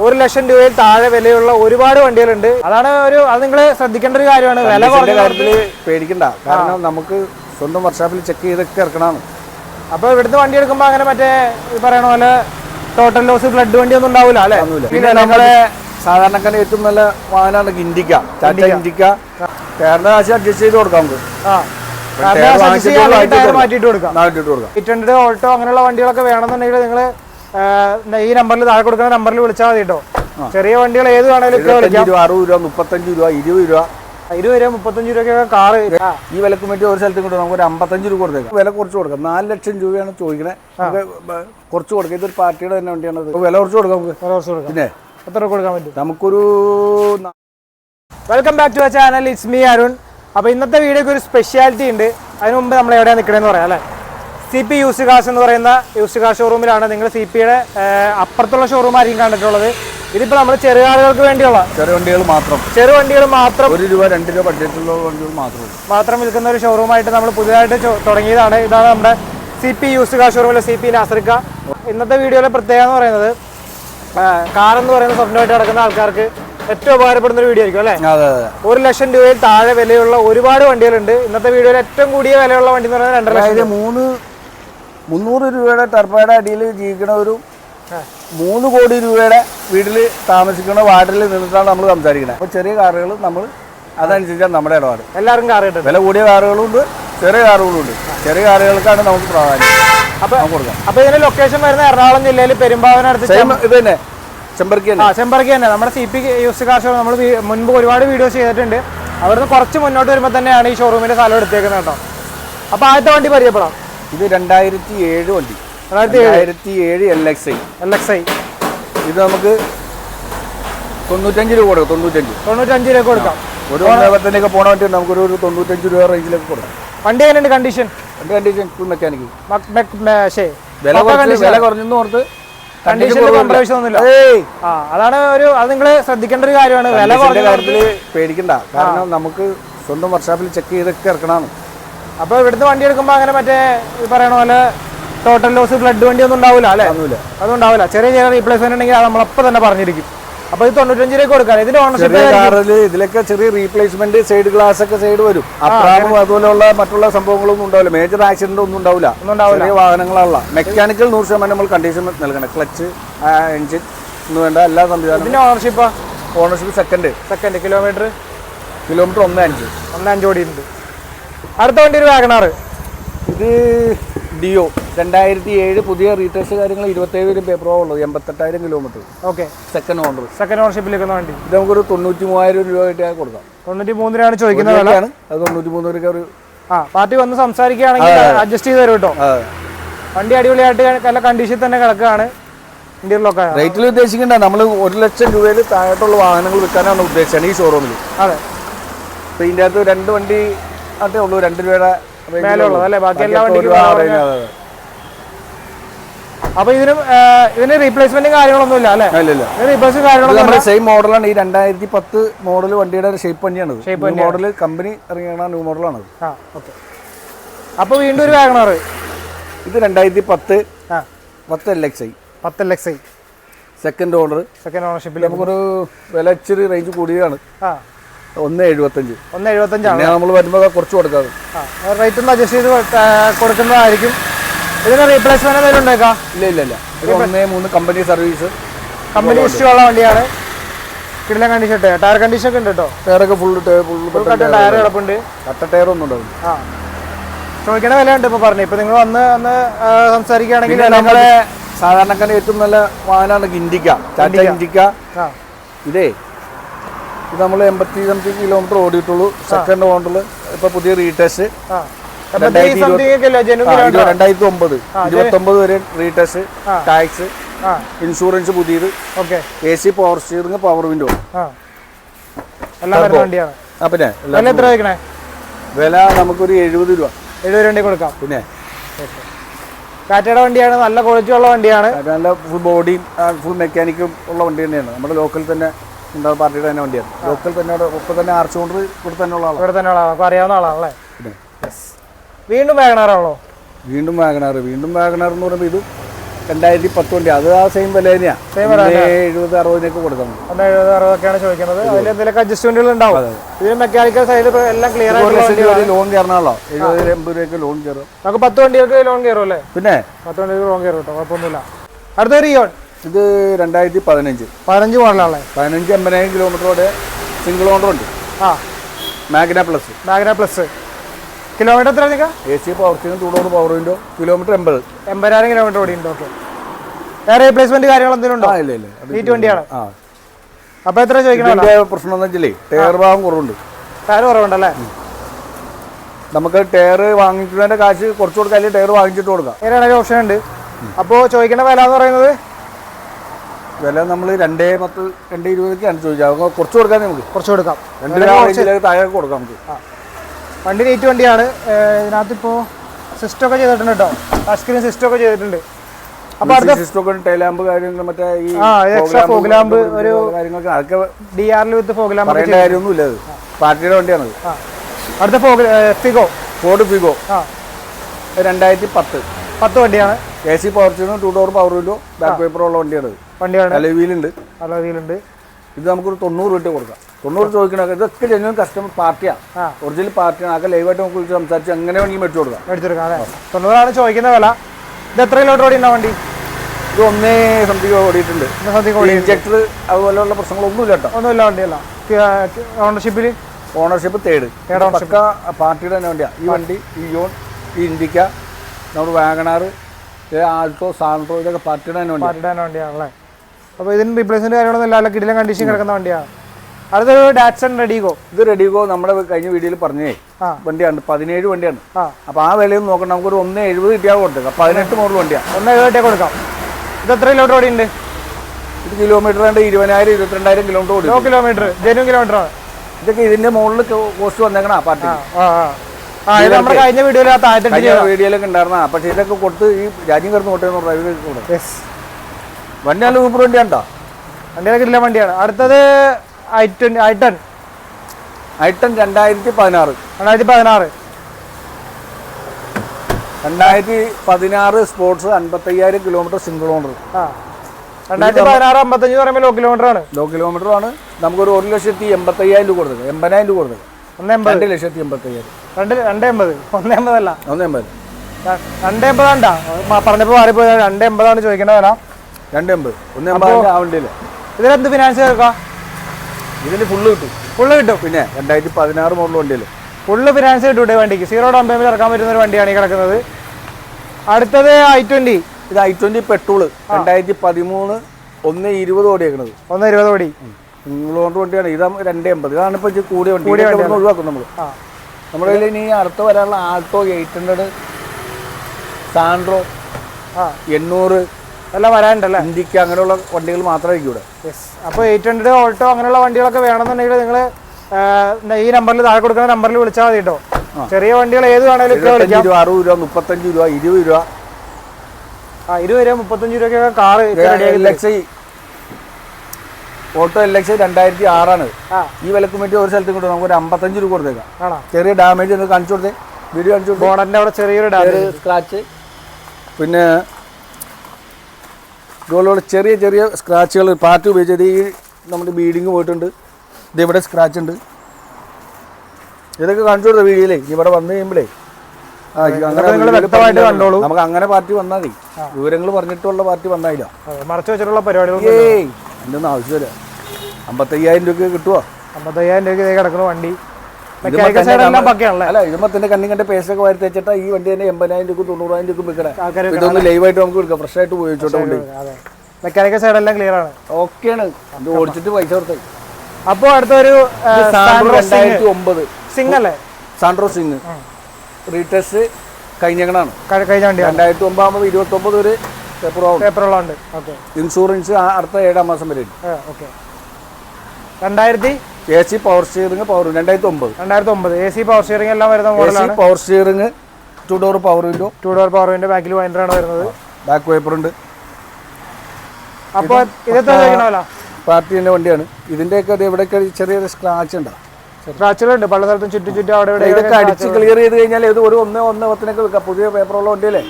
ഒരു ലക്ഷം രൂപയിൽ താഴെ വിലയുള്ള ഒരുപാട് വണ്ടികളുണ്ട്. അതാണ് ഒരു അത് നിങ്ങൾ ശ്രദ്ധിക്കേണ്ട ഒരു കാര്യമാണ്. വില കുറഞ്ഞ കാര്യത്തിൽ പേടിക്കണ്ട. കാരണം നമുക്ക് സ്വന്തം വർക്ക്ഷോപ്പിൽ ചെക്ക് ചെയ്തൊക്കെ ഇറക്കണമാണ് അപ്പൊ ഇവിടുന്ന് വണ്ടി എടുക്കുമ്പോ അങ്ങനെ മറ്റേ ഈ പറയണ പോലെ ടോട്ടൽ ലോസ് ബ്ലഡ് വണ്ടി ഒന്നും ഉണ്ടാവില്ല അല്ലെ? പിന്നെ നമ്മളെ സാധാരണക്കാരൻ ഏറ്റവും നല്ല വാഹനമാണ് ഇൻഡിക്ക ടാറ്റ ഇൻഡിക്ക ടയറിന്റെ കാശ് അഡ്ജസ്റ്റ് ചെയ്ത് കൊടുക്കാം നമുക്ക്. ആ. വേണ്ടി മാറ്റിയിട്ട് കൊടുക്കാം. മാറ്റിയിട്ട് കൊടുക്കാം. ഓൾട്ടോ അങ്ങനെയുള്ള വണ്ടികളൊക്കെ വേണമെന്നുണ്ടെങ്കിൽ നിങ്ങൾ ഈ നമ്പറിൽ താഴെ കൊടുക്കുന്ന നമ്പറിൽ വിളിച്ചാൽ മതി കേട്ടോ ചെറിയ വണ്ടികൾ ഏത് വേണമെങ്കിലും അറുപത് രൂപ മുപ്പത്തഞ്ച് രൂപ ഇരുപത് രൂപ. ഇരുപത് രൂപ മുപ്പത്തഞ്ച് രൂപയ്ക്കൊക്കെ കാറ് ഈ വിലക്ക് വേണ്ടി ഒരു സ്ഥലത്തും കൊണ്ട് നമുക്ക് ഒരു അമ്പത്തഞ്ച് രൂപ കൊടുത്തേക്കാം. വില കുറച്ച് കൊടുക്കാം. നാല് ലക്ഷം രൂപയാണ് ചോദിക്കണേ. കുറച്ച് കൊടുക്കാം. ഇതൊരു പാർട്ടിയുടെ തന്നെ വണ്ടിയാണ് വില കുറച്ച് കൊടുക്കാം നമുക്ക്. കുറച്ച് കൊടുക്കാം. പിന്നെ? എത്ര കൊടുക്കാൻ പറ്റും? നമുക്കൊരു welcome back to channel it's me Arun അപ്പോൾ ഇന്നത്തെ വീഡിയോക്ക് ഒരു സ്പെഷ്യാലിറ്റി ഉണ്ട്. അതിന് മുമ്പ് നമ്മൾ എവിടെയാണ് നിൽക്കണമെന്ന് പറയാം അല്ലേ? സി പി യൂസ് കാസ് എന്ന് പറയുന്ന യൂസ് കാസ് ഷോറൂമിലാണ് നിങ്ങൾ സി യുടെ അപ്പുറത്തുള്ള ഷോറൂം ആയിരിക്കും കണ്ടിട്ടുള്ളത്. ഇതിപ്പോൾ നമ്മൾ ചെറിയ ആളുകൾക്ക് വേണ്ടിയുള്ള ചെറിയ വണ്ടികൾ മാത്രം. ചെറു വണ്ടികൾ മാത്രം ഒരു രൂപ രണ്ട് രൂപ ബഡ്ജറ്റുള്ള വണ്ടികൾ മാത്രം. മാത്രം വിൽക്കുന്ന ഒരു ഷോറൂമായിട്ട് നമ്മൾ പുതിയതായിട്ട് തുടങ്ങിയതാണ്. ഇതാണ് നമ്മുടെ സി പി യൂസ് കാർ ഷോറൂമിലെ സി പി നാസറിക്ക ഇന്നത്തെ വീഡിയോയിലെ പ്രത്യേകത എന്ന് പറയുന്നത് കാർ എന്ന് പറയുന്ന സ്വപ്നമായിട്ട് നടക്കുന്ന ആൾക്കാർക്ക് ഏറ്റവും ഉപകാരപ്പെടുന്ന ഒരു വീഡിയോ ആയിരിക്കും അല്ലേ? ഒരു ലക്ഷം രൂപയിൽ താഴെ വിലയുള്ള ഒരുപാട് വണ്ടികളുണ്ട്. ഇന്നത്തെ വീഡിയോയിൽ ഏറ്റവും കൂടിയ വിലയുള്ള വണ്ടി എന്ന് പറയുന്നത് രണ്ടര ലക്ഷം മൂന്ന് മുന്നൂറ് രൂപയുടെ ടർപ്പയുടെ അടിയിൽ ജീവിക്കുന്ന ഒരു മൂന്ന് കോടി രൂപയുടെ വീട്ടിൽ താമസിക്കുന്ന വാർഡിൽ നിന്നിട്ടാണ് നമ്മൾ സംസാരിക്കുന്നത്. അപ്പോൾ ചെറിയ കാറുകൾ നമ്മൾ അതനുസരിച്ചാണ് നമ്മുടെ ഇടപാട്. എല്ലാവരും കാർ കിട്ടും. വില കൂടിയ കാറുകളും ഉണ്ട് ചെറിയ കാറുകളും ഉണ്ട്. ചെറിയ കാറുകൾക്കാണ് നമുക്ക് പ്രാധാന്യം. അപ്പൊ നമുക്ക് കൊടുക്കാം. അപ്പൊ ഇതിന്റെ ലൊക്കേഷൻ വരുന്ന എറണാകുളം ജില്ലയിൽ പെരുമ്പാവനടുത്ത് ഇത് തന്നെ. ചെമ്പർക്കി തന്നെ. ചെമ്പർക്കി തന്നെ. നമ്മുടെ C P use car showroom നമ്മൾ മുൻപ് ഒരുപാട് വീഡിയോസ് ചെയ്തിട്ടുണ്ട്. അവിടുന്ന് കുറച്ച് മുന്നോട്ട് വരുമ്പോൾ തന്നെയാണ് ഈ ഷോറൂമിന്റെ സ്ഥലം എടുത്തേക്കുന്നത് കേട്ടോ. അപ്പൊ ആദ്യത്തെ വണ്ടി പരിചയപ്പെടാം. ഇത് രണ്ടായിരത്തി ഏഴ് വണ്ടി. രണ്ടായിരത്തി ഏഴ് L X I L X I ഇത് നമുക്ക് തൊണ്ണൂറ്റഞ്ച് രൂപ കൊടുക്കാം തൊണ്ണൂറ്റഞ്ച്. തൊണ്ണൂറ്റഞ്ച് രൂപ കൊടുക്കാം. ഒരു ഒന്നേ പോകണ പോണ വണ്ടി നമുക്കൊരു ഒരു തൊണ്ണൂറ്റഞ്ച് രൂപ റേഞ്ചിലൊക്കെ കൊടുക്കാം. വണ്ടി എങ്ങനെയുണ്ട് കണ്ടീഷൻ വണ്ടി കണ്ടീഷൻ ഫുൾ മെക്കാനിക്ക് വില കുറച്ച് വില കുറഞ്ഞെന്ന് ഓർത്ത് അതാണ് ഒരു അത് നിങ്ങൾ ശ്രദ്ധിക്കേണ്ട ഒരു കാര്യമാണ്. വില കുറഞ്ഞ കാര്യത്തിൽ പേടിക്കണ്ട. കാരണം നമുക്ക് സ്വന്തം വർക്ക്ഷോപ്പിൽ ചെക്ക് ചെയ്തൊക്കെ ഇറക്കണമാണ് അപ്പൊ ഇവിടുന്ന് വണ്ടി എടുക്കുമ്പോൾ അങ്ങനെ മറ്റേ പറയണ പോലെ ടോട്ടൽ ലോസ് ബ്ലഡ് വണ്ടി ഒന്നും ഉണ്ടാവില്ല അല്ലേ? അതും ഉണ്ടാവില്ല ചെറിയ ചെറിയ റീപ്ലേസ്മെന്റ് ഉണ്ടെങ്കിൽ അത് നമ്മളപ്പോൾ തന്നെ പറഞ്ഞിരിക്കും. അപ്പൊ ഇത് തൊണ്ണൂറ്റഞ്ച് രൂപ കൊടുക്കാം. ഇതിന്റെ ഓണർഷിപ്പ് കാറിൽ ഇതിലൊക്കെ ചെറിയ റീപ്ലേസ്മെന്റ് സൈഡ് ഗ്ലാസ് ഒക്കെ സൈഡ് വരും. അപ്രാമും അതുപോലെയുള്ള മറ്റുള്ള സംഭവങ്ങളൊന്നും ഉണ്ടാവില്ല. മേജർ ആക്സിഡന്റ് ഒന്നും ഉണ്ടാവില്ല. ഒന്നും ഉണ്ടാവില്ല. വാഹനങ്ങളുള്ള മെക്കാനിക്കൽ നൂറ് ശതമാനം നമ്മൾ കണ്ടീഷൻ നൽകണം. ക്ലച്ച് എഞ്ചിൻ ഒന്നും വേണ്ട. എല്ലാ സംവിധാനം ഇതിന്റെ ownership ownership second second kilometre kilometre ഒന്ന് അഞ്ച്. ഒന്ന് അഞ്ച് ഓടിയിട്ടുണ്ട്. അടുത്ത വണ്ടി ഒരു വാഗണാറ്. ഇത് ഡിയോ. രണ്ടായിരത്തി ഏഴ് പുതിയ റീറ്റേഴ്സ് കാര്യങ്ങൾ ഇരുപത്തേഴ് പേപ്പറോ ഉള്ളത് എൺപത്തെട്ടായിരം kilometre okay. Second owner second ഓണർഷിപ്പിൽ എടുക്കുന്ന വണ്ടി. ഇത് നമുക്കൊരു തൊണ്ണൂറ്റി മൂവായിരം രൂപ ആയിട്ട് കൊടുക്കാം. തൊണ്ണൂറ്റി മൂന്നിനാണ് ചോദിക്കുന്നത് അത് തൊണ്ണൂറ്റി മൂന്ന് വരെ ഒരു ആ പാർട്ടി വന്ന് സംസാരിക്കുകയാണെങ്കിൽ അഡ്ജസ്റ്റ് ചെയ്ത് തരും കേട്ടോ. വണ്ടി അടിപൊളിയായിട്ട് നല്ല കണ്ടീഷൻ തന്നെ കിടക്കുകയാണ്. ഇന്ത്യയിലൊക്കെ റേറ്റിൽ ഉദ്ദേശിക്കണ്ട. നമ്മൾ ഒരു ലക്ഷം രൂപയിൽ താഴോട്ടുള്ള വാഹനങ്ങൾ വിൽക്കാനാണ് ഉദ്ദേശിച്ചത്. ഈ ഷോറൂമിൽ അതെ. അപ്പോൾ ഇതിന്റെ അകത്ത് രണ്ട് വണ്ടി അതേ ഉള്ളൂ രണ്ട് രൂപയുടെ അല്ലേ? ബാക്കി എല്ലാ വണ്ടിക്കും. അപ്പൊ ഇതിനും ഇതിന് റീപ്ലേസ്മെന്റും കാര്യങ്ങളൊന്നും ഇല്ല അല്ലേ? ഇല്ല ഇല്ല ഇതിന് റീപ്ലേസും ഇത് കാര്യങ്ങളൊന്നും സെയിം മോഡലാണ് ഈ രണ്ടായിരത്തി പത്ത് മോഡൽ വണ്ടിയുടെ ഷേപ്പ് വണ്ടിയാണ്. ന്യൂ മോഡൽ കമ്പനി ഇറങ്ങിയ ന്യൂ മോഡലാണ് അപ്പൊ വീണ്ടും ഒരു വാഗണർ ഇത് രണ്ടായിരത്തി പത്ത് പത്ത് എൽ എക്സ് ഐ പത്ത് L X I second order second ഓണർഷിപ്പിൽ നമുക്കൊരു വില ഇച്ചിരി റേഞ്ച് കൂടിയതാണ്. ഒന്ന് എഴുപത്തഞ്ച്. ഒന്ന് എഴുപത്തഞ്ചാണ്. നമ്മൾ വരുമ്പോൾ കുറച്ച് കൊടുക്കാതെ റേറ്റ് ഒന്ന് അഡ്ജസ്റ്റ് ചെയ്ത് കൊടുക്കുന്നതായിരിക്കും. ഇതിന് റീപ്ലേസ്മെന്റ് എന്തെങ്കിലും ഉണ്ടേക്കാം? ഇല്ല ഇല്ല ഇല്ല. ഇത് ഒന്നേ മൂന്ന് കമ്പനി സർവീസ് കമ്പനി ഇഷ്യൂ ഉള്ള വണ്ടിയാണ്. കിടിലൻ കണ്ടീഷൻ ടയർ കണ്ടീഷൻ ഒക്കെ ഉണ്ട് കേട്ടോ? ടയറൊക്കെ ഫുൾ ഫുൾ ടയർ കിടപ്പുണ്ട്. കട്ട ടയർ ഒന്നും ഉണ്ടാവും ആ. ചോദിക്കണ വില ഉണ്ട് ഇപ്പൊ പറഞ്ഞു. ഇപ്പൊ നിങ്ങൾ വന്ന് ഒന്ന് സംസാരിക്കുകയാണെങ്കിൽ നമ്മളെ സാധാരണക്കാരൻ ഏറ്റവും നല്ല വാഹനമാണ് ഇൻഡിക്ക ടാറ്റ ഇൻഡിക്ക ഇതേ ഇത് നമ്മൾ എൺപത്തി സംതിങ് കിലോമീറ്റർ ഓടിയിട്ടുള്ളൂ. സെക്കൻഡ് ഓണറിൽ ഇപ്പൊ പുതിയ റീടെസ്റ്റ് രണ്ടായിരത്തി ഒമ്പത് ഇരുപത്തി ഒമ്പത്. വരെ റീടെസ്റ്റ് ടാക്സ് ഇൻഷുറൻസ് പുതിയത്. Okay. A C power steering power window ആ പിന്നെ വില നമുക്കൊരു എഴുപത് രൂപ. എഴുപത് രൂപ കൊടുക്കാം. പിന്നെ? ടാറ്റയുടെ വണ്ടിയാണ് നല്ല ക്വാളിറ്റി ഉള്ള വണ്ടിയാണ്. നല്ല ഫുൾ ബോഡിയും ഫുൾ മെക്കാനിക്കും ഉള്ള വണ്ടി തന്നെയാണ്. നമ്മുടെ ലോക്കൽ തന്നെ ഉണ്ടാകുന്ന പാർട്ടിയുടെ തന്നെ വണ്ടിയാണ്. ലോക്കൽ തന്നെ ഒപ്പം തന്നെ ആർച്ച് കൊണ്ട് ഇവിടെ തന്നെ ഉള്ള ആളാണ് ഇവിടെ തന്നെ ഉള്ള ആളാണ് അറിയാവുന്ന ആളാണല്ലേ വീണ്ടും വാഗണാറാണല്ലോ? വീണ്ടും വാഗനാർ വീണ്ടും വാഗനാർ എന്ന് പറയുമ്പോൾ ഇത് രണ്ടായിരത്തി പത്ത് വണ്ടി അത് ആ സെയിം വില തന്നെയാണ് എഴുപത് അറുപതിനൊക്കെ കൊടുക്കണം ഒന്ന് എഴുപത് അറുപതൊക്കെയാണ് ചോദിക്കുന്നത്. അതിൽ എന്തെങ്കിലും അഡ്ജസ്റ്റ്മെന്റുകൾ ഉണ്ടാവും. ഇതിന് മെക്കാനിക്കൽ സൈഡ് എല്ലാം ക്ലിയർ ആയിട്ട് ലോൺ കയറണമല്ലോ എഴുപത് എൺപത് രൂപയ്ക്ക് ലോൺ കയറും. നമുക്ക് പത്ത് വണ്ടികൾക്ക് ലോൺ കയറും അല്ലേ? പിന്നെ? പത്ത് വണ്ടികൾക്ക് ലോൺ കയറും കേട്ടോ. കുഴപ്പമൊന്നുമില്ല. അടുത്ത റിയോൺ ഇത് രണ്ടായിരത്തി പതിനഞ്ച്. പതിനഞ്ച് മോഡലാണല്ലേ പതിനഞ്ച് അമ്പതിനായിരം കിലോമീറ്ററോടെ സിംഗിൾ ഓണർ ഉണ്ട്. ആ. Magna plus Magna plus kilometre എത്ര എ സി പവർ സ്റ്റിയറിംഗ് ചൂടോട് പവർ വിൻഡോ കിലോമീറ്റർ എൺപത്. എൺപതിനായിരം കിലോമീറ്റർ ഓടി ഉണ്ട് ഓക്കെ വേറെ റീപ്ലേസ്മെന്റ് കാര്യങ്ങൾ എന്തെങ്കിലും ഉണ്ടോ? ഇല്ല ഇല്ല. അത് ട്വന്റിയാണ് ആ. അപ്പോൾ എത്ര ചോദിക്കണം പ്രശ്നം എന്ന് വെച്ചാലേ ടയർ ഭാഗം കുറവുണ്ട്. ടയർ കുറവുണ്ടല്ലേ? നമുക്ക് ടയർ വാങ്ങിക്കുന്നതിന്റെ കാശ് കുറച്ച് കൊടുക്കാം അല്ലെങ്കിൽ ടയർ വാങ്ങിച്ചിട്ട് കൊടുക്കാം. ഓപ്ഷൻ ഉണ്ട്. അപ്പോൾ ചോദിക്കേണ്ട വില എന്ന് പറയുന്നത്? വില നമ്മൾ രണ്ടേ പത്ത് രണ്ട് ഇരുപതൊക്കെയാണ് ചോദിച്ചത്. അപ്പോൾ കുറച്ച് കൊടുക്കാം നമുക്ക്? കുറച്ച് കൊടുക്കാം. രണ്ട് രൂപ താഴെ കൊടുക്കാം നമുക്ക്. വണ്ടി നീറ്റ് വണ്ടിയാണ്. ഇതിനകത്തിപ്പോൾ സിസ്റ്റം ഒക്കെ ചെയ്തിട്ടുണ്ട് കേട്ടോ ടച്ച് സ്ക്രീൻ സിസ്റ്റം ഒക്കെ ചെയ്തിട്ടുണ്ട്. അപ്പോൾ അടുത്ത സിസ്റ്റമൊക്കെ ടൈലാമ്പ് കാര്യങ്ങൾ മറ്റേ ഈ ഒരു കാര്യങ്ങളൊക്കെ അതൊക്കെ ഡി ആറിൽ വിത്ത് ഫോഗ് ലാമ്പ് പറയേണ്ട കാര്യമൊന്നുമില്ല അത്. പാർട്ടിയുടെ വണ്ടിയാണത് ആ. അടുത്ത ഫോഗ് ഫിഗോ ഫോർഡ് ഫിഗോ ആ. രണ്ടായിരത്തി പത്ത്. പത്ത് വണ്ടിയാണ്. A C power steering two door power വീലോ back paper ഉള്ള വണ്ടിയാണ് വണ്ടിയാണ്. അല്ല വീലുണ്ട് ഇത് നമുക്കൊരു തൊണ്ണൂറ് രൂപ കൊടുക്കാം. തൊണ്ണൂറ് ചോദിക്കണ ഇതൊക്കെ ജനുവൻ കസ്റ്റമർ പാർട്ടിയാണ് ഒറിജിനൽ പാർട്ടിയാണ് ആകെ ലൈവായിട്ട് നമുക്ക് വിളിച്ച് സംസാരിച്ച് എങ്ങനെ വേണമെങ്കിലും മേടിച്ചു കൊടുക്കാം. മേടിച്ചെടുക്കാം തൊണ്ണൂറാണ് ചോദിക്കുന്ന വില. ഇത് എത്ര കിലോമീറ്റർ ഓടിയുണ്ടോ വണ്ടി? ഇത് ഒന്നേ സംതിങ് ഓടിയിട്ടുണ്ട്. ഓടി ഇഞ്ചക്ടർ അതുപോലെയുള്ള പ്രശ്നങ്ങളൊന്നുമില്ല കേട്ടോ. ഒന്നുമില്ല വണ്ടിയല്ല. ഓണർഷിപ്പിൽ ഓണർഷിപ്പ് തേർഡ്. പക്ക പാർട്ടിയുടെ തന്നെ വണ്ടിയാണ് ഈ വണ്ടി ഈ യോൺ ഈ ഇൻഡിക്ക നമ്മുടെ വാഗണാർ ആൾട്ടോ സാൻട്രോ ഇതൊക്കെ പറ്റിടാൻ വേണ്ടി പറ്റിടാൻ വേണ്ടിയാണല്ലേ? അപ്പോൾ ഇതിന് റീപ്ലേസ്മെന്റ് കാര്യങ്ങളൊന്നും ഇല്ല. കിടിലം കണ്ടീഷൻ കിടക്കുന്ന വണ്ടിയാണ് അടുത്തൊരു ഡാറ്റ്സൺ റെഡിഗോ ഇത് റെഡിഗോ നമ്മുടെ കഴിഞ്ഞ വീഡിയോയിൽ പറഞ്ഞേ. വണ്ടിയാണ് പതിനേഴ് വണ്ടിയാണ്. അപ്പോൾ ആ വിലയൊന്നും നോക്കണം നമുക്കൊരു ഒന്ന് എഴുപത് കിട്ടിയാൽ കൊടുക്കാം പതിനെട്ട് മോഡൽ വണ്ടിയാണ് ഒന്ന് എഴുപട്ടേ കൊടുക്കാം. ഇത് എത്ര കിലോമീറ്റർ ഓടിയുണ്ട്? ഇത് കിലോമീറ്റർ രണ്ട് ഇരുപതിനായിരം ഇരുപത്തിരണ്ടായിരം കിലോമീറ്റർ ഓടി കിലോമീറ്റർ ജനു കിലോമീറ്റർ ആണ്. ഇതൊക്കെ ഇതിന്റെ മുകളിൽ കോസ്റ്റ് വന്നേക്കണ ആ പാർട്ടി നമ്മുടെ കഴിഞ്ഞ വീഡിയോയിൽ താഴത്തെ വീഡിയോയിലൊക്കെ ഉണ്ടായിരുന്ന പക്ഷേ ഇതൊക്കെ കൊടുത്ത് ഈ രാജ്യം കിടന്ന് കൊട്ടേന്ന് ഡ്രൈവർ കൂടെ വണ്ടി നല്ല സൂപ്പർ വണ്ടിയാണ്ടോ വണ്ടിയൊക്കെ ഇല്ല വണ്ടിയാണ്. അടുത്തത് i twenty i ten i ten രണ്ടായിരത്തി പതിനാറ്. രണ്ടായിരത്തി പതിനാറ്. രണ്ടായിരത്തി പതിനാറ് സ്പോർട്സ് അൻപത്തയ്യായിരം കിലോമീറ്റർ സിംഗിൾ ഓണർ ആ. രണ്ടായിരത്തി പതിനാറ് അമ്പത്തഞ്ച് പറയുമ്പോൾ ലോ കിലോമീറ്റർ ആണ്. ലോ കിലോമീറ്റർ ആണ്. നമുക്കൊരു ഒരു ലക്ഷത്തി എൺപത്തയ്യായിരം രൂപ കൊടുത്തത് എൺപതിനായിരം രൂപ കൊടുത്തത് രണ്ട് ലക്ഷത്തി എൺപത്തയ്യായിരം. രണ്ട് രണ്ട് എൺപത് ഒന്ന് എൺപതല്ല ഒന്ന് എൺപത് രണ്ട് എൺപതാണ്ടാ പറഞ്ഞപ്പോൾ മാറിപ്പോയി. രണ്ട് എൺപതാണ് ചോദിക്കേണ്ട വില. രണ്ട് എൺപത് ഒന്ന് എൺപത് ഇതിലെന്ത് ഫിനാൻസ് ചേർക്കാം ഇതിന് ഫുള്ള് കിട്ടും. ഫുള്ള് കിട്ടും. പിന്നെ രണ്ടായിരത്തി പതിനാറ് മോഡൽ വണ്ടിയല്ലേ ഫുള്ള് ഫിനാൻസ് കിട്ടൂടെ വണ്ടിക്ക്. സീറോ ഡൗൺ പേയ്മെന്റ് ഇറക്കാൻ പറ്റുന്ന ഒരു വണ്ടിയാണ് ഈ കിടക്കുന്നത്. അടുത്തത് ഐ ട്വന്റി ഇത് ഐ ട്വന്റി പെട്രോൾ രണ്ടായിരത്തി പതിമൂന്ന് ഒന്ന് ഇരുപത് ഓടിയേക്കണത്. ഒന്ന് ഇരുപത് കോടി ഓണർ വണ്ടിയാണ്. ഇതാ രണ്ട് എൺപത്. ഇതാണ് ഇപ്പോൾ ഇച്ചിരി കൂടിയ വണ്ടി. ഒഴിവാക്കും നമ്മൾ നമ്മുടെ കയ്യിൽ ഇനി അടുത്ത് വരാനുള്ള ആൾട്ടോ എയ്റ്റ് ഹൺഡ്രഡ് സാൻഡ്രോ എണ്ണൂറ് എല്ലാം വരാനുണ്ടല്ലേ? ഇന്ത്യയ്ക്ക് അങ്ങനെയുള്ള വണ്ടികൾ മാത്രമേ ഇവിടെ. അപ്പോൾ എയ്റ്റ് ഹൺഡ്രഡ് ഓൾട്ടോ അങ്ങനെയുള്ള വണ്ടികളൊക്കെ വേണമെന്നുണ്ടെങ്കിൽ നിങ്ങൾ ഈ നമ്പറിൽ താഴെ കൊടുക്കുന്ന നമ്പറിൽ വിളിച്ചാൽ മതി കേട്ടോ. ചെറിയ വണ്ടികൾ ഏത് വേണമെങ്കിലും അറുപത് രൂപ മുപ്പത്തഞ്ച് രൂപ ഇരുപത് രൂപ. ആ ഇരുപത് രൂപ മുപ്പത്തഞ്ച് രൂപയ്ക്കൊക്കെ കാറ് ഓട്ടോ എൽ എക്സ് രണ്ടായിരത്തി ആറാണ് ഈ വിലക്ക് വേണ്ടി ഒരു സ്ഥലത്ത് കിട്ടും നമുക്ക് ഒരു അമ്പത്തഞ്ച് രൂപ കൊടുത്തേക്കാം. ചെറിയ ഡാമേജ് ഒന്ന് കാണിച്ചു കൊടുത്തേ. വീഡിയോ കാണിച്ചു ബോണറ്റിന്റെ അവിടെ ചെറിയൊരു ഡാമേജ് സ്ക്രാച്ച് പിന്നെ ഇതുപോലുള്ള ചെറിയ ചെറിയ സ്ക്രാച്ചുകൾ പാർട്ട് ഉപയോഗിച്ചത് ഈ നമ്മുടെ ബീഡിങ് പോയിട്ടുണ്ട്. ഇതിവിടെ സ്ക്രാച്ച് ഉണ്ട്. ഇതൊക്കെ കാണിച്ചു കൊടുത്ത വീഡിയോയിലേ ഇവിടെ വന്നു കഴിയുമ്പോഴേ വ്യക്തമായിട്ട് കണ്ടോളൂ. നമുക്ക് അങ്ങനെ പാർട്ടി വന്നാൽ മതി. വിവരങ്ങൾ പറഞ്ഞിട്ടുള്ള പാർട്ടി വന്നായില്ല മറച്ചു വെച്ചിട്ടുള്ള പരിപാടികൾ എന്തൊന്നും ആവശ്യമില്ല. അമ്പത്തയ്യായിരം രൂപ കിട്ടുമോ അമ്പത്തയ്യായിരം രൂപ കിടക്കുന്ന വണ്ടി. അല്ല ഇതുമ്പോ തന്നെ കണ്ണി കണ്ട പേസൊക്കെ വാരി വെച്ചിട്ടാ ഈ വണ്ടി തന്നെ എൺപതിനായിരം രൂപ തൊണ്ണൂറായിരം രൂപ വിൽക്കണേ. ഇതൊന്ന് ലൈവായിട്ട് നമുക്ക് എടുക്കാം ഫ്രഷ് ആയിട്ട് ഉപയോഗിച്ചോട്ടെ മെക്കാനിക്കൽ സൈഡ് എല്ലാം ക്ലിയർ ആണ്. ഓക്കെയാണ്. ഇത് ഓടിച്ചിട്ട് പൈസ കൊടുത്തേ. അപ്പോൾ അടുത്തൊരു രണ്ടായിരത്തി ഒമ്പത്. സിംഗ് അല്ലേ? സാൻഡ്രോ സിംഗ് റീടെസ്റ്റ് കഴിഞ്ഞങ്ങണാണ് കഴി- കഴിഞ്ഞ വണ്ടി രണ്ടായിരത്തി ഒമ്പതാകുമ്പോൾ ഇരുപത്തി ഒമ്പത് ഒരു പേപ്പറാവും പേപ്പറുള്ളുണ്ട് ഇൻഷുറൻസ് അടുത്ത ഏഴാം മാസം വരെ ഓക്കെ രണ്ടായിരത്തി? A C power steering power രണ്ടായിരത്തി ഒമ്പത് രണ്ടായിരത്തി ഒമ്പത് എ സി പവർ സ്റ്റിയറിംഗ് എല്ലാം വരുന്ന മോഡലാണ്. Power steering two door power window two door power window ബാക്കിൽ വൈൻഡറാണ് വരുന്നത്. ബാക്ക് വൈപ്പർ ഉണ്ട്. അപ്പോൾ ഇതെത്ര ചോദിക്കണമല്ല പാർട്ടിന്റെ വണ്ടിയാണ്. ഇതിന്റെയൊക്കെ ഇത് ഇവിടെയൊക്കെ ചെറിയൊരു സ്ക്രാച്ച് ഉണ്ടാവും സ്ക്രാച്ചുകളുണ്ട് പല സ്ഥലത്തും ചുറ്റും ചുറ്റും അവിടെ ഇവിടെ ഇതൊക്കെ അടിച്ച് ക്ലിയർ ചെയ്ത് കഴിഞ്ഞാൽ ഇത് ഒരു ഒന്ന് ഒന്ന് പത്തിനൊക്കെ വിൽക്കാം. പുതിയ പേപ്പറുള്ള വണ്ടിയല്ലേ?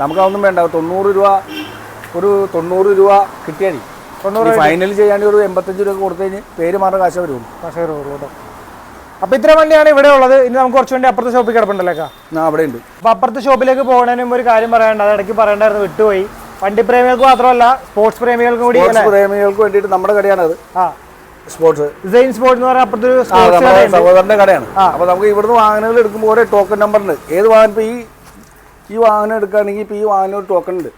നമുക്ക് അതൊന്നും വേണ്ട. തൊണ്ണൂറ് രൂപ ഒരു തൊണ്ണൂറ് രൂപ കിട്ടിയാൽ ഫൈനൽ ചെയ്യാണ്ട് ഒരു എൺപത്തഞ്ച് രൂപ കൊടുത്തു കഴിഞ്ഞ് പേര് മാറുന്ന കാശ് വരുള്ളൂ. കർഷകർ വരുള്ളൂ കേട്ടോ. അപ്പോൾ ഇത്ര വണ്ടിയാണ് ഇവിടെ ഉള്ളത്. ഇനി നമുക്ക് കുറച്ച് വണ്ടി അപ്പുറത്തെ ഷോപ്പിൽ കിടപ്പുണ്ടല്ലോ അവിടെ ഉണ്ട്. അപ്പൊ അപ്പുറത്തെ ഷോപ്പിലേക്ക് പോകുന്നതിന് മുമ്പ് ഒരു കാര്യം പറയണ്ട അത് ഇടയ്ക്ക് പറയണ്ടായിരുന്നു വിട്ടുപോയി. വണ്ടി പ്രേമികൾക്ക് മാത്രമല്ല സ്പോർട്സ് പ്രേമികൾക്കും കൂടി പ്രേമികൾക്ക് വേണ്ടിയിട്ട് നമ്മുടെ കടയാണത് ആ. സ്പോർട്സ് ഡിസൈൻ സ്പോർട്സ് എന്ന് പറഞ്ഞാൽ സഹോദരന്റെ കടയാണ്. അപ്പൊ നമുക്ക് ഇവിടുന്ന് വാഹനങ്ങൾ എടുക്കുമ്പോൾ ഓരോ ടോക്കൺ നമ്പർ ഉണ്ട്. ഏത് വാഹനം ഇപ്പൊ ഈ ഈ വാഹനം എടുക്കുകയാണെങ്കിൽ ഇപ്പൊ ഈ വാഹനം ഒരു ടോക്കൺ ഉണ്ട്.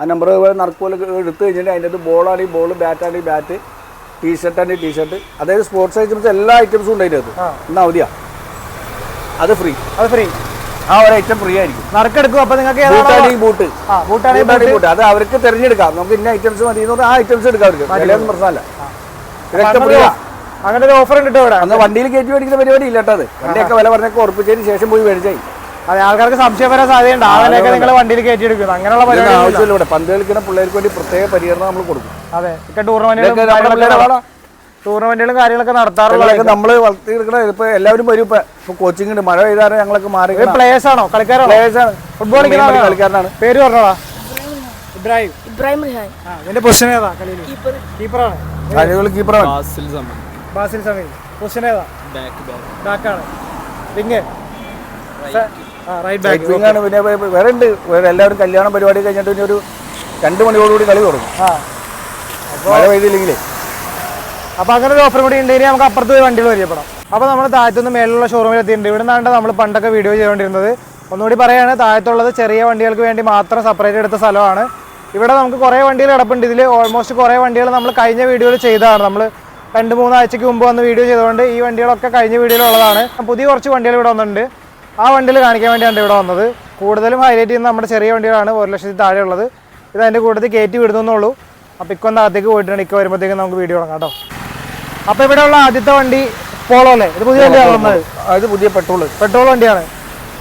ആ നമ്പർ നറുക്കോൽ എടുത്തു കഴിഞ്ഞിട്ട് അതിന്റെ അത് ബോളാണെങ്കിൽ ബോൾ ബാറ്റാണെങ്കിൽ ബാറ്റ് ടീഷർട്ട് ആണെങ്കിൽ ടീഷർട്ട് അതായത് സ്പോർട്സ് ഐറ്റംസ് എല്ലാ ഐറ്റംസും ഉണ്ട് അതിന്റെ. അത് ഇന്ന് അവധിയാ. അത് ഫ്രീ അത് ഫ്രീ ആ ഒരു ഐറ്റം ഫ്രീ ആയിരിക്കും. നറുക്കെടുക്കും അപ്പോൾ നിങ്ങൾക്ക് ബൂട്ട് ബൂട്ടാണെങ്കിൽ ബൂട്ട് അത് അവർക്ക് തിരഞ്ഞെടുക്കാം. നമുക്ക് ഇന്ന ഐറ്റംസ് മതി എന്ന് പറഞ്ഞാൽ ആ ഐറ്റംസ് എടുക്കാം അവർക്ക്. വിലയൊന്നും പ്രശ്നമല്ല. ഇതൊക്കെ ഫ്രീ അങ്ങനെ ഒരു ഓഫർ ഉണ്ട് ഇവിടെ. അന്ന് വണ്ടിയിൽ കയറ്റി മേടിക്കുന്ന പരിപാടി ഇല്ല കേട്ടോ അത്. വണ്ടിയൊക്കെ വില പറഞ്ഞൊക്കെ ഉറപ്പിച്ചതിന് ശേഷം പോയി മേടിച്ചായി. അതെ ആൾക്കാർക്ക് സംശയം വരാൻ സാധ്യതയുണ്ട്. ആ നിങ്ങൾ വണ്ടിയിൽ കയറ്റിയെടുക്കുന്നു. അങ്ങനെയുള്ള ഇതിന് പരിപാടി ആവശ്യമില്ല. ഇവിടെ പന്ത് കളിക്കുന്ന പിള്ളേർക്ക് വേണ്ടി പ്രത്യേക പരിഗണന നമ്മൾ കൊടുക്കും. അതെ ഒക്കെ ടൂർണമെന്റുകളും ടൂർണമെന്റുകളും കാര്യങ്ങളൊക്കെ നടത്താറുള്ള പിള്ളേരൊക്കെ നമ്മൾ വളർത്തിയെടുക്കണ ഇപ്പൊ എല്ലാവരും വരും. ഇപ്പൊ കോച്ചിങ് ഉണ്ട്. മഴ പെയ്താറ് ഞങ്ങളൊക്കെ മാറി പ്ലേയേഴ്സ് ആണോ? കളിക്കാരാണോ? ഫുട്ബോൾ കളിക്കാരനാണ്. പേര് പറഞ്ഞോളാ. ഇബ്രാഹിം. ഇബ്രാഹിം റിഹാൻ. ആ നിന്റെ പൊസിഷൻ ഏതാ? കളിയിൽ കീപ്പർ കീപ്പറാണ് കളികൾ കീപ്പറാണ് ബാസിൽ സമയം. പൊസിഷൻ ഏതാ? ബാക്കാണ് വിങ് ആ റൈറ്റ് ബാക്ക് ആണ്. പിന്നെ വേറെ ഉണ്ട്. എല്ലാവരും കല്യാണം പരിപാടി കഴിഞ്ഞിട്ട് പിന്നെ ഒരു രണ്ട് മണിയോടുകൂടി കളി തുടങ്ങും. മഴ പെയ്തില്ലെങ്കിലേ. അപ്പോൾ അങ്ങനെ ഒരു ഓഫർ കൂടി ഉണ്ടെങ്കിൽ നമുക്ക് അപ്പുറത്ത് പോയി വണ്ടികൾ പരിചയപ്പെടാം. അപ്പോൾ നമ്മൾ താഴത്തുനിന്ന് മേലുള്ള ഷോറൂമിൽ എത്തിയിട്ടുണ്ട്. ഇവിടെ നിന്നാണ് നമ്മൾ പണ്ടൊക്കെ വീഡിയോ ചെയ്തുകൊണ്ടിരുന്നത്. ഒന്നുകൂടി പറയാണ് താഴത്തുള്ളത് ചെറിയ വണ്ടികൾക്ക് വേണ്ടി മാത്രം സെപ്പറേറ്റ് എടുത്ത സ്ഥലമാണ്. ഇവിടെ നമുക്ക് കുറേ വണ്ടികൾ കിടപ്പുണ്ട്. ഇതിൽ ഓൾമോസ്റ്റ് കുറേ വണ്ടികൾ നമ്മൾ കഴിഞ്ഞ വീഡിയോയിൽ ചെയ്തതാണ്. നമ്മൾ രണ്ട് മൂന്ന് ആഴ്ചയ്ക്ക് മുമ്പ് വന്ന് വീഡിയോ ചെയ്തുകൊണ്ട് ഈ വണ്ടികളൊക്കെ കഴിഞ്ഞ വീഡിയോയിലുള്ളതാണ് പുതിയ കുറച്ച് വണ്ടികൾ ഇവിടെ വന്നിട്ടുണ്ട്. ആ വണ്ടിയിൽ കാണിക്കാൻ വേണ്ടിയാണ് ഇവിടെ വന്നത്. കൂടുതലും ഹൈലൈറ്റ് ചെയ്യുന്ന നമ്മുടെ ചെറിയ വണ്ടികളാണ്. ഒരു ലക്ഷത്തിൽ താഴെയുള്ളത്. ഇത് അതിന്റെ കൂട്ടത്തിൽ കയറ്റി വിടുന്നുള്ളൂ അപ്പോൾ ഇക്കൊന്ന് അകത്തേക്ക് പോയിട്ടുണ്ട്. ഇക്ക വരുമ്പോഴത്തേക്കും നമുക്ക് വീഡിയോ തുടങ്ങാം കേട്ടോ. അപ്പോൾ ഉള്ള ആദ്യത്തെ വണ്ടി പോളോ അല്ലേ? ഇത് പുതിയ വണ്ടിയാണ് വന്നത് അത് പുതിയ പെട്രോൾ പെട്രോൾ വണ്ടിയാണ്.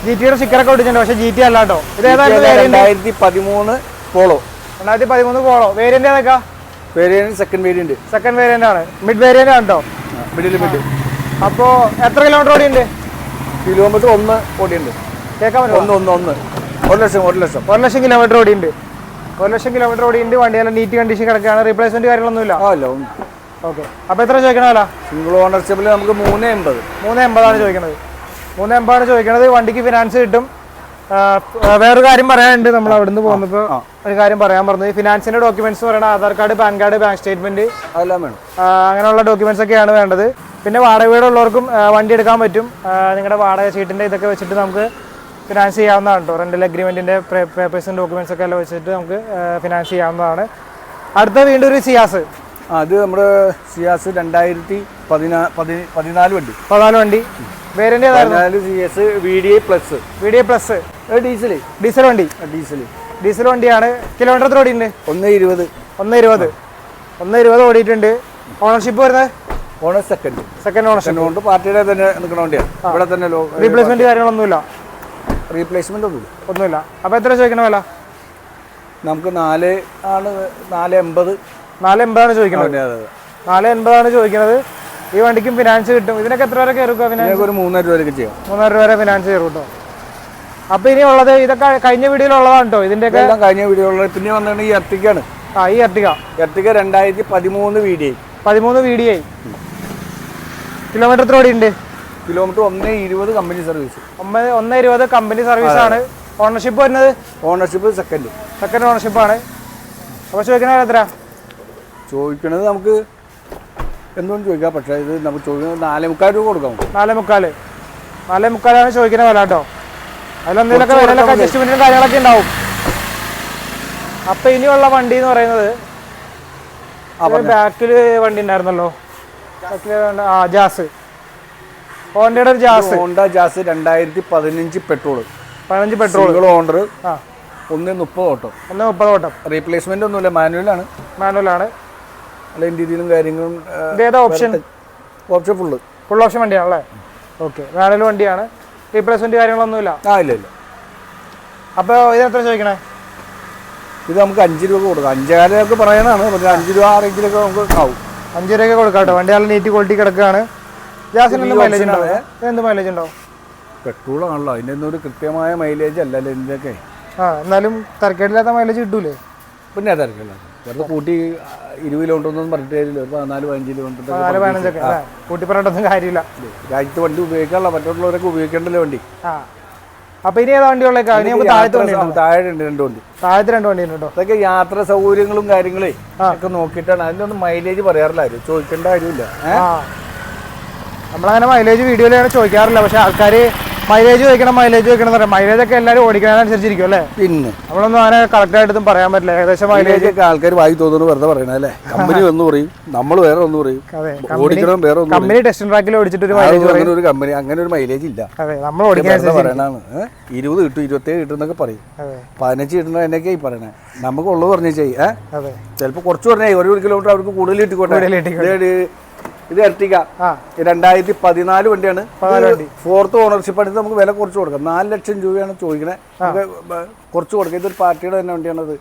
ജി ടിയുടെ സ്റ്റിക്കറൊക്കെ ഒട്ടിച്ചിട്ടുണ്ട്. പക്ഷേ ജി ടി അല്ല കേട്ടോ. ഇത് രണ്ടായിരത്തി പതിമൂന്ന് പോളോ രണ്ടായിരത്തി പതിമൂന്ന് പോളോ. വേരിയന്റ് ഏതൊക്കെയാ variant second variant second variant ആണ്. മിഡ് വേരിയന്റ് ആണ് കേട്ടോ. മിഡിൽ മിഡ് അപ്പോൾ എത്ര കിലോമീറ്റർ ഓടിയുണ്ട് കിലോമീറ്റർ ഒന്ന് ഓടിയുണ്ട് കേൾക്കാൻ പറ്റുമോ ഒന്ന് ഒന്ന് ഒന്ന്. ഒരു ലക്ഷം ഒരു ലക്ഷം. ഒരു ലക്ഷം കിലോമീറ്റർ ഓടിയുണ്ട് ഒരു ലക്ഷം കിലോമീറ്റർ ഓടിയുണ്ട് വണ്ടിയെല്ലാം നീറ്റ് കണ്ടീഷൻ കിടക്കുകയാണ്. റീപ്ലേസ്മെന്റ് കാര്യങ്ങളൊന്നുമില്ല. ഇല്ല അല്ല ഓക്കെ അപ്പോൾ എത്ര ചോദിക്കണമല്ല സിംഗിൾ ഓണർഷിപ്പിൽ നമുക്ക് മൂന്ന് എൺപത് മൂന്ന് എൺപതാണ് ചോദിക്കുന്നത് മൂന്ന് എൺപതാണ് ചോദിക്കുന്നത് വണ്ടിക്ക് ഫിനാൻസ് കിട്ടും. വേറൊരു കാര്യം പറയാനുണ്ട്. നമ്മൾ അവിടെ നിന്ന് പോകുന്നപ്പോൾ ഒരു കാര്യം പറയാൻ പറഞ്ഞു. ഫിനാൻസിന്റെ ഡോക്യുമെന്റ്സ് പറയണം Aadhaar card PAN card bank statement അതെല്ലാം വേണം. അങ്ങനെയുള്ള ഡോക്യുമെന്റ്സ് ഒക്കെയാണ് വേണ്ടത്. പിന്നെ വാടക വീടുള്ളവർക്കും വണ്ടി എടുക്കാൻ പറ്റും. നിങ്ങളുടെ വാടക ചീട്ടിന്റെ ഇതൊക്കെ വെച്ചിട്ട് നമുക്ക് ഫിനാൻസ് ചെയ്യാവുന്നതാണ് കേട്ടോ റെന്റൽ അഗ്രിമെന്റിന്റെ പേപ്പേഴ്സും ഡോക്യുമെന്റ്സ് ഒക്കെ എല്ലാം വെച്ചിട്ട് നമുക്ക് ഫിനാൻസ് ചെയ്യാവുന്നതാണ്. അടുത്ത വീണ്ടും ഒരു സിയാസ് അത് നമ്മുടെ സിയാസ് രണ്ടായിരത്തി പതിനാ പതി പതിനാല് വണ്ടി. പതിനാല് വണ്ടി. വേരിയന്റ് ഏതായിരുന്നു പതിനാല് C S V D I plus V D plus diesel diesel വണ്ടി. ഡീസൽ ഡീസൽ വണ്ടിയാണ്. കിലോമീറ്റർ എത്ര ഓടിയിട്ടുണ്ട്? ഒന്ന് ഇരുപത്. ഒന്ന് ഇരുപത്. ഒന്ന് ഇരുപത് ഓടിയിട്ടുണ്ട്. ഓണർഷിപ്പ് വരുന്നത്? ഓണർ സെക്കൻഡ് സെക്കൻഡ് ഓണർഷിപ്പ് കൊണ്ട് പാർട്ടിയുടെ തന്നെ നിൽക്കണ വണ്ടിയാണ്. ഇവിടെ തന്നെ റീപ്ലേസ്മെന്റ് കാര്യങ്ങളൊന്നുമില്ല. റീപ്ലേസ്മെന്റ് ഒന്നുമില്ല. ഒന്നുമില്ല. അപ്പോൾ എത്ര ചോദിക്കണ വില? നമുക്ക് നാല് ആണ് നാല് എൺപത്. നാല് എൺപതാണ് ചോദിക്കുന്നത്. നാല് എൺപതാണ് ചോദിക്കുന്നത് ഈ വണ്ടിക്കും ഫിനാൻസ് കിട്ടും. ഇതിനൊക്കെ എത്ര വരെ കയറുക ഫിനാൻസ് ഒരു മൂന്നര രൂപയൊക്കെ ചെയ്യാം. മൂന്നര രൂപ വരെ ഫിനാൻസ് കയറും കേട്ടോ അപ്പോൾ ഇനി ഉള്ളത് ഇതൊക്കെ കഴിഞ്ഞ വീഡിയോയിലുള്ളതാണ് കേട്ടോ ഇതിന്റെയൊക്കെ ഇതെല്ലാം കഴിഞ്ഞ വീഡിയോകളിൽ പിന്നെ വന്നിട്ട് ഈ എർട്ടിക്കാണ് ആ ഈ എർട്ടിക എർട്ടിക്ക രണ്ടായിരത്തി പതിമൂന്ന് വീഡിയോ പതിമൂന്ന് വി ഡി ഐ കിലോമീറ്റർ എത്ര ഓടിയുണ്ട് കിലോമീറ്റർ ഒന്ന് ഇരുപത് കമ്പനി സർവീസ് ഒമ്പത് ഒന്ന് ഇരുപത് കമ്പനി സർവീസ് ആണ്. ഓണർഷിപ്പ് വരുന്നത്? ഓണർഷിപ്പ് സെക്കൻഡ് സെക്കൻഡ് ഓണർഷിപ്പ് ആണ്. അപ്പോൾ ചോദിക്കണ വില എത്ര ചോദിക്കണത് നമുക്ക് എന്തുകൊണ്ട് ചോദിക്കാം. പക്ഷേ ഇത് നമുക്ക് ചോദിക്കുന്നത് നാലേ മുക്കാൽ രൂപ കൊടുക്കാം നാലേ മുക്കാൽ നാല് മുക്കാലാണ് ചോദിക്കുന്ന വില കേട്ടോ. അതിലെന്തെങ്കിലുമൊക്കെ വിലയിലൊക്കെ കാര്യങ്ങളൊക്കെ ഉണ്ടാവും. അപ്പൊ ഇനിയുള്ള വണ്ടി എന്ന് പറയുന്നത് ബാക്കിൽ വണ്ടി ഉണ്ടായിരുന്നല്ലോ. ആ ജാസ് ഹോണ്ടയുടെ ഒരു ജാസ് ഹോണ്ട ജാസ് രണ്ടായിരത്തി പതിനഞ്ച് പെട്രോൾ പതിനഞ്ച് പെട്രോൾ സിംഗിൾ ഓണർ ആ. ഒന്ന് മുപ്പത് ഓട്ടോ. ഒന്ന് മുപ്പത് ഓട്ടം. റീപ്ലേസ്മെന്റ് ഒന്നുമില്ല മാനുവലാണ് മാനുവലാണ് അല്ല കാര്യങ്ങളും ഏതാ option option full full option വണ്ടിയാണല്ലേ? Okay manual വണ്ടിയാണ്. റീപ്ലേസ്മെന്റ് കാര്യങ്ങളൊന്നുമില്ല? ആ ഇല്ല ഇല്ല. അപ്പോൾ ചോദിക്കണേ? ഇത് നമുക്ക് അഞ്ച് രൂപ കൊടുക്കാം. അഞ്ചാലൊക്കെ പറയണതാണ് പക്ഷേ അഞ്ച് രൂപ ആ റേഞ്ചിലൊക്കെ നമുക്ക് ആവും. അഞ്ച് രൂപയൊക്കെ കൊടുക്കാം കേട്ടോ വണ്ടി നല്ല നീറ്റ് ക്വാളിറ്റി കിടക്കുകയാണ്. ഗ്യാസിന് എന്ത് മൈലേജ് ഉണ്ടാവും? എന്ത് മൈലേജ് ഉണ്ടാവും? പെട്രോൾ ആണല്ലോ. അതിന്റെ ഒന്നും ഒരു കൃത്യമായ മൈലേജ് അല്ലല്ലോ ഇതിന്റെയൊക്കെ ആ എന്നാലും തരക്കേടില്ലാത്ത മൈലേജ് കിട്ടൂലേ? പിന്നെ തിരക്കില്ല വെറുതെ കൂട്ടി ഇരുപത് കിലോമീറ്റർ പറഞ്ഞിട്ട് കാര്യമില്ല. ഒരു പതിനാല് പതിനഞ്ച് കിലോമീറ്റർ കൂട്ടി പറഞ്ഞിട്ടൊന്നും കാര്യമില്ല. രാജ്യത്ത് വണ്ടി ഉപയോഗിക്കാനുള്ള മറ്റുള്ളവരൊക്കെ ഉപയോഗിക്കേണ്ടല്ലോ വണ്ടി? ആ. അപ്പൊ ഇനി ഏതാ വണ്ടികളൊക്കെ നമുക്ക് താഴത്ത് വണ്ടി താഴെ ഉണ്ട് രണ്ട് വണ്ടി. താഴത്ത് രണ്ട് വണ്ടി ഉണ്ട് അതൊക്കെ യാത്ര സൗകര്യങ്ങളും കാര്യങ്ങളേ ഒക്കെ നോക്കിയിട്ടാണ്. അതിനൊന്നും മൈലേജ് പറയാറില്ല. ആരും ചോദിക്കേണ്ട കാര്യമില്ല. നമ്മളങ്ങനെ മൈലേജ് വീഡിയോയിലാണ് ചോദിക്കാറില്ല. പക്ഷെ ആൾക്കാർ മൈലേജ് ചോദിക്കണം മൈലേജ് ചോദിക്കണം പറയാം. മൈലേജ് ഒക്കെ എല്ലാവരും ഓടിക്കുന്നതിനനുസരിച്ചിരിക്കും അല്ലേ? പിന്നെ. നമ്മളൊന്നും അങ്ങനെ കറക്റ്റ് ആയിട്ടൊന്നും പറയാൻ പറ്റില്ല. ഏകദേശം മൈലേജ് ഒക്കെ ആൾക്കാർ വായി തോന്നുന്നു വെറുതെ പറയണ അല്ലേ? കമ്പനി ഒന്ന് പറയും നമ്മൾ വേറെ ഒന്ന് പറയും. ഓടിക്കണം വേറെ ഒന്ന് കമ്പനി ടെസ്റ്റ് ട്രാക്കിൽ ഓടിച്ചിട്ട് ഒരു മൈലേജ് അങ്ങനെ ഒരു കമ്പനി അങ്ങനെ ഒരു മൈലേജ് ഇല്ല. അതെ നമ്മൾ പറയണാണ്? ഇരുപത് കിട്ടും ഇരുപത്തേഴ് കിട്ടും എന്നൊക്കെ പറയും. പതിനഞ്ച് കിട്ടുന്ന എന്നൊക്കെ ഈ പറയണേ നമുക്ക് ഉള്ളത് പറഞ്ഞു ചെയ്യേ ചിലപ്പോൾ കുറച്ച് പറഞ്ഞേ ഒരു കിലോമീറ്റർ അവർക്ക് കൂടുതൽ കിട്ടിക്കോട്ടെ. ഇത് എർട്ടിക രണ്ടായിരത്തി പതിനാല് വണ്ടിയാണ്. വണ്ടി. ഫോർത്ത് ഓണർഷിപ്പ് എടുത്ത് നമുക്ക് വില കുറച്ച് കൊടുക്കാം. നാല് ലക്ഷം രൂപയാണ് ചോദിക്കണേ. കുറച്ച് കൊടുക്കുക ഇതൊരു പാർട്ടിയുടെ തന്നെ വണ്ടിയാണത് അത്.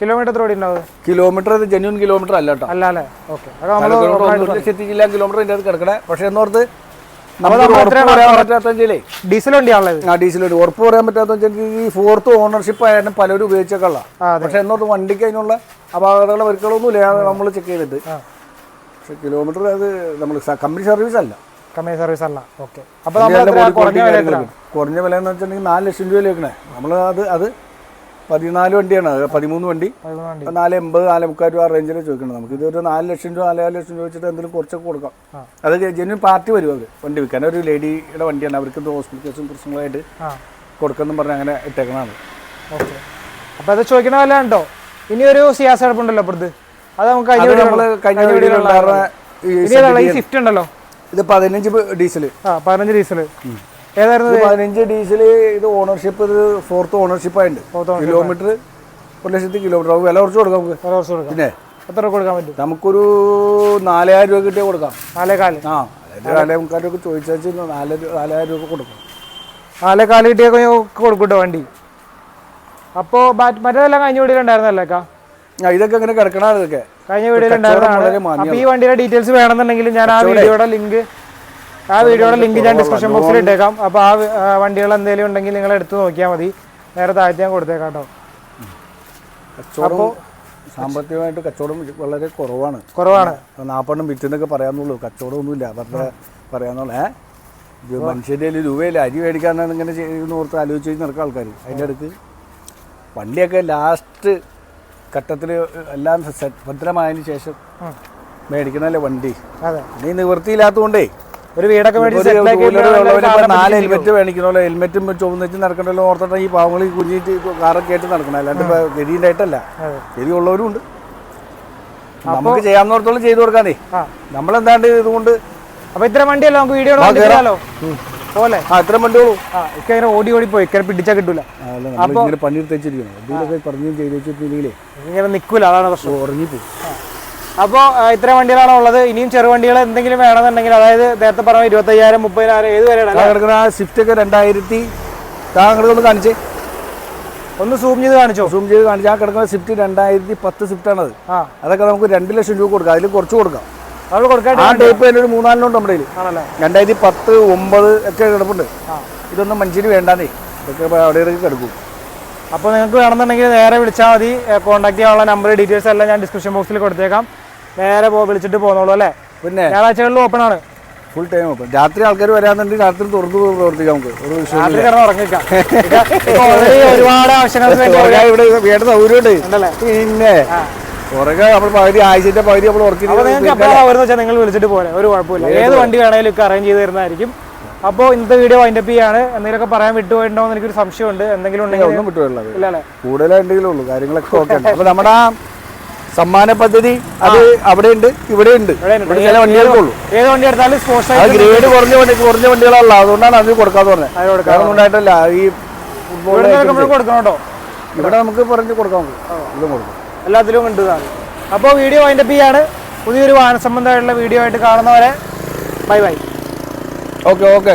കിലോമീറ്റർ ഓടി ഉണ്ടാവും കിലോമീറ്റർ ഇത് ജെന്യൂൻ കിലോമീറ്റർ അല്ല കേട്ടോ. അല്ല അല്ലേ? ഓക്കെ ലക്ഷത്തി ജില്ല കിലോമീറ്റർ ഇതിന്റെ അത് കിടക്കണേ. പക്ഷേ എന്നോർത്ത് ഡീസൽ വണ്ടിയാണല്ലോ ആ ഡീസൽ ഒരു ഉറപ്പ് പറയാൻ പറ്റാത്ത ഈ ഫോർത്ത് ഓണർഷിപ്പ് ആയാലും പലരും അതെ. പക്ഷെ എന്നോർത്ത് വണ്ടിക്ക് അതിനുള്ള അപാകതകളോ വരുക്കളൊന്നുമില്ല നമ്മൾ ചെക്ക് ചെയ്തിട്ട്. പക്ഷെ കിലോമീറ്റർ അത് നമ്മൾ കമ്പനി സർവീസ് അല്ല. കമ്പനി സർവീസ് അല്ല. ഓക്കെ അപ്പോൾ കുറഞ്ഞ വില എന്ന് വെച്ചിട്ടുണ്ടെങ്കിൽ നാല് ലക്ഷം രൂപ വെക്കണേ നമ്മൾ അത് അത് പതിനാല് വണ്ടിയാണ്. പതിമൂന്ന് വണ്ടി. നാല് എൺപത് നാല് മുക്കാൽ രൂപ റേഞ്ചിൽ ചോദിക്കണം നമുക്ക്. ഇതൊരു നാല് ലക്ഷം രൂപ നാല് ലക്ഷം രൂപ വെച്ചിട്ട് എന്തെങ്കിലും കുറച്ചൊക്കെ കൊടുക്കാം. അത് ജെന്യൂൻ പാർട്ടി വരും അത്. വണ്ടി വിൽക്കാൻ. ഒരു ലേഡിയുടെ വണ്ടിയാണ്. അവർക്ക് എന്തോ ഹോസ്പിറ്റൽ കേസും പ്രശ്നങ്ങളായിട്ട് കൊടുക്കുന്നു പറഞ്ഞ് അങ്ങനെ ഇട്ടേക്കണതാണ്. ഓക്കെ അപ്പൊ അത് ചോദിക്കണ വില ഉണ്ടോ ഇനി ഒരു സിയാസ് എടുപ്പുണ്ടല്ലോ അപ്പുറത്ത് അത് നമുക്ക് കഴിഞ്ഞ വീഡിയോയിൽ സ്വിഫ്റ്റ് ഉണ്ടല്ലോ. ഇത് പതിനഞ്ച് ഡീസൽ ആ പതിനഞ്ച് ഡീസൽ ഏതായിരുന്നു പതിനഞ്ച് ഡീസൽ ഇത് ഓണർഷിപ്പ് ഇത് ഫോർത്ത് ഓണർഷിപ്പ് ആയിട്ടുണ്ട്. കിലോമീറ്റർ ഒരു ലക്ഷത്തി കിലോമീറ്റർ. നമുക്ക് വില കുറച്ച് കൊടുക്കാം നമുക്ക്. വില കുറച്ച് കൊടുക്കാം. പിന്നെ? എത്ര രൂപ കൊടുക്കാൻ പറ്റും? നമുക്കൊരു നാലായിരം രൂപ കിട്ടിയാൽ കൊടുക്കാം. നാലേ കാൽ ആ നാലേ മുക്കാലൊക്കെ ചോദിച്ചാൽ നാല് നാലായിരം രൂപ കൊടുക്കാം. നാലേകാൽ കിട്ടിയൊക്കെ കൊടുക്കൂട്ടോ വണ്ടി. അപ്പോൾ മറ്റേതെല്ലാം കഴിഞ്ഞ ആ ഇതൊക്കെ ഇങ്ങനെ കിടക്കണതാണ് ഇതൊക്കെ. കഴിഞ്ഞ വീഡിയോയിൽ ഉണ്ടായിരുന്നതാണ് ഈ വണ്ടിയുടെ ഡീറ്റെയിൽസ് വേണമെന്നുണ്ടെങ്കിൽ ഞാൻ ആ വീഡിയോയുടെ ലിങ്ക് ആ വീഡിയോയുടെ ലിങ്ക് ഞാൻ ഡിസ്ക്രിപ്ഷൻ ബോക്സിൽ ഇട്ടേക്കാം. അപ്പോൾ ആ വണ്ടികൾ എന്തെങ്കിലും ഉണ്ടെങ്കിൽ നിങ്ങൾ എടുത്ത് നോക്കിയാൽ മതി. നേരെ താഴ്ത്തി ഞാൻ കൊടുത്തേക്കാം കേട്ടോ. അപ്പോൾ സാമ്പത്തികമായിട്ട് കച്ചവടം വളരെ കുറവാണ്. കുറവാണ്. നാപ്പെണ്ണം വിറ്റെന്നൊക്കെ പറയാന്നുള്ളൂ കച്ചവടം ഒന്നുമില്ല വെറുതെ പറയാന്നുള്ള മനുഷ്യന്റെ കയ്യിൽ രൂപയില്ല. അരി മേടിക്കാൻ ഇങ്ങനെ ചെയ്യുന്ന ഓർത്ത് ആലോചിച്ച് നടക്കുക ആൾക്കാർ അതിന്റെ അടുത്ത് വണ്ടിയൊക്കെ ലാസ്റ്റ് ഘട്ടത്തിൽ എല്ലാം ഭദ്രമായതിനു ശേഷം മേടിക്കുന്നല്ലേ മേടിക്കണല്ലേ വണ്ടി? അതെ. നീ നിവൃത്തിയില്ലാത്തതുകൊണ്ടേ ഒരു വീടൊക്കെ നാല് ഹെൽമെറ്റ് മേടിക്കണമല്ലോ ഹെൽമെറ്റും ചുവന്നിട്ട് നടക്കണ്ടല്ലോ ഓർത്തിട്ട് ഈ പാവങ്ങൾ കുഞ്ഞിട്ട് കാറൊക്കെ ആയിട്ട് നടക്കണം അല്ലാണ്ട് ഇപ്പൊ ഗതിയുണ്ടായിട്ടല്ല ഗതിയുള്ളവരും ഉണ്ട്. നമുക്ക് ചെയ്യാവുന്നോടത്തോളം ചെയ്തു കൊടുക്കാനേ നമ്മളെന്താണ്ട് ഇതുകൊണ്ട് അപ്പൊ ഇത്ര വണ്ടിയല്ലോ നമുക്ക് വീഡിയോ പോലെ ആ ഇത്ര വണ്ടിയോളൂ ആ ഇക്ക ഇങ്ങനെ ഓടി ഓടി പോയി. ഇക്കരെ പിടിച്ചാൽ കിട്ടൂല. നമ്മളിങ്ങനെ പണിയെടുത്ത് വെച്ചിരിക്കണം എന്തെങ്കിലുമൊക്കെ പറഞ്ഞു ചെയ്ത് വെച്ചിട്ടുണ്ടെങ്കിലേ ഇങ്ങനെ നിൽക്കൂല അതാണ് പ്രശ്നം. ഉറങ്ങിപ്പോവും. അപ്പോൾ ഇത്ര വണ്ടികളാണ് ഉള്ളത്. ഇനിയും ചെറു വണ്ടികൾ എന്തെങ്കിലും വേണമെന്നുണ്ടെങ്കിൽ അതായത് നേരത്തെ പറഞ്ഞ ഇരുപത്തയ്യായിരം മുപ്പതിനായിരം ഏത് ആ കിടക്കുന്ന ആ സ്വിഫ്റ്റ് ഒക്കെ രണ്ടായിരത്തി താങ്കൾ ഒന്ന് കാണിച്ചേ. ഒന്ന് സൂം ചെയ്ത് കാണിച്ചോ? സൂം ചെയ്ത് കാണിച്ചു. ആ കിടക്കുന്ന സ്വിഫ്റ്റ് രണ്ടായിരത്തി പത്ത് സ്വിഫ്റ്റാണത് അതൊക്കെ നമുക്ക് രണ്ട് ലക്ഷം രൂപ കൊടുക്കാം. അതിൽ കുറച്ച് കൊടുക്കാം. ആ ടൈപ്പ് തന്നെ ഒരു മൂന്നാലിനുണ്ട് നമ്മുടെ രണ്ടായിരത്തി പത്ത് ഒമ്പത് ഒക്കെ കിടപ്പുണ്ട്. ഇതൊന്നും മനുഷ്യന് വേണ്ടാന്നേ. ഇതൊക്കെ അവിടെയൊക്കെ അവിടെ ഇടയ്ക്ക് കിടക്കും. അപ്പോൾ നിങ്ങൾക്ക് വേണമെന്നുണ്ടെങ്കിൽ നേരെ വിളിച്ചാൽ മതി. കോൺടാക്ട് ചെയ്യാനുള്ള നമ്പർ ഡീറ്റെയിൽസ് എല്ലാം ഞാൻ ഡിസ്ക്രിപ്ഷൻ ബോക്സിൽ കൊടുത്തേക്കാം. നേരെ പോ വിളിച്ചിട്ട് പോന്നോളൂ അല്ലേ? പിന്നെ? ഞായറാഴ്ചകളിൽ ഓപ്പൺ ആണ്. ഫുൾ ടൈം ഓപ്പൺ രാത്രി ആൾക്കാർ വരാന്നുണ്ടെങ്കിൽ രാത്രി തുറന്നു പ്രവർത്തിക്കാം നമുക്ക്. ഒരു ഒരുപാട് ആവശ്യങ്ങൾക്ക് വേണ്ടി ഇവിടെ വേണ്ട സൗകര്യം ഉണ്ട് പിന്നെ നമ്മൾ പകുതി ആഴ്ചന്റെ പകുതി നമ്മൾ ഉറക്കി അപ്പോൾ നിങ്ങൾക്ക് എപ്പോഴാണ് വരുന്നത് വെച്ചാൽ നിങ്ങൾ വിളിച്ചിട്ട് പോലെ ഒരു കുഴപ്പമില്ല. ഏത് വണ്ടി വേണമെങ്കിലും ഒക്കെ അറേഞ്ച് ചെയ്ത് തരുന്നതായിരിക്കും. അപ്പോൾ ഇന്നത്തെ വീഡിയോ വൈൻഡപ്പ് ചെയ്യാണ്. എന്തെങ്കിലുമൊക്കെ പറയാൻ വിട്ടുപോയിട്ടുണ്ടോ എന്ന് എനിക്കൊരു സംശയമുണ്ട്. എന്തെങ്കിലും ഉണ്ടെങ്കിൽ ഒന്നും ഉള്ളൂ. കാര്യങ്ങളൊക്കെ ഓക്കെ അപ്പൊ നമ്മുടെ ആ സമ്മാന പദ്ധതി അത് അവിടെ ഉണ്ട് ഇവിടെ ഉണ്ട്. ചില ഏത് വണ്ടി എടുത്താലും സ്പോർട്സ് ഗ്രേഡ് കുറഞ്ഞ വണ്ടി കുറഞ്ഞ വണ്ടികളല്ല. അതുകൊണ്ടാണ് അത് കൊടുക്കാന്ന് പറഞ്ഞത്. അത് കൊടുക്കാം വേറെ ഒന്നും ഉണ്ടായിട്ടല്ല ഈ ഫുട്ബോൾ കൊടുക്കണം കേട്ടോ ഇവിടെ നമുക്ക് പറഞ്ഞു കൊടുക്കാൻ ഇതും കൊടുക്കാം. എല്ലാത്തിലും കണ്ടതാണ് അപ്പോൾ വീഡിയോ വൈൻഡപ്പ് ചെയ്യാണ്. പുതിയൊരു വാഹന സംബന്ധമായിട്ടുള്ള വീഡിയോ ആയിട്ട് കാണുന്നവരെ ബൈ ബൈ ഓക്കെ ഓക്കെ